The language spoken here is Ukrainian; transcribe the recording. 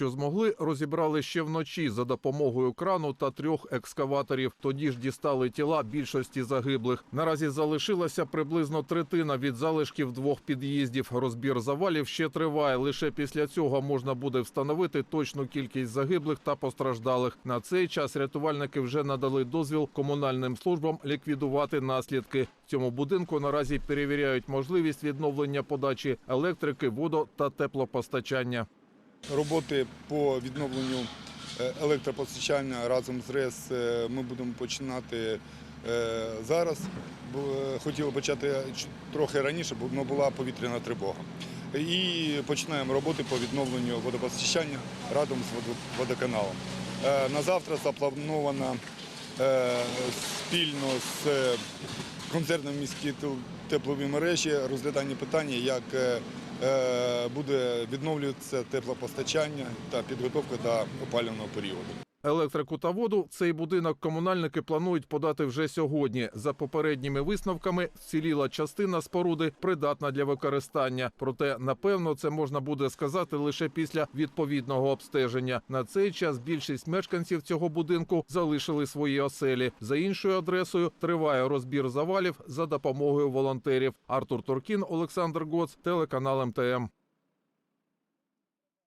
Що змогли, розібрали ще вночі за допомогою крану та трьох екскаваторів. Тоді ж дістали тіла більшості загиблих. Наразі залишилася приблизно третина від залишків двох під'їздів. Розбір завалів ще триває. Лише після цього можна буде встановити точну кількість загиблих та постраждалих. На цей час рятувальники вже надали дозвіл комунальним службам ліквідувати наслідки. В цьому будинку наразі перевіряють можливість відновлення подачі електрики, водо та теплопостачання. Роботи по відновленню е, електропостачання разом з РЕС е, ми будемо починати е, зараз. Хотіли почати трохи раніше, бо була повітряна тривога. І починаємо роботи по відновленню водопостачання разом з водоканалом. На завтра заплановано спільно з концерном міські тел- теплові мережі розглядання питання, як е, е, буде відновлюватися теплопостачання та підготовка до опалювального періоду. Електрику та воду цей будинок комунальники планують подати вже сьогодні. За попередніми висновками, вціліла частина споруди придатна для використання. Проте, напевно, це можна буде сказати лише після відповідного обстеження. На цей час більшість мешканців цього будинку залишили свої оселі. За іншою адресою триває розбір завалів за допомогою волонтерів. Артур Туркін, Олександр Гоц, телеканал МТМ.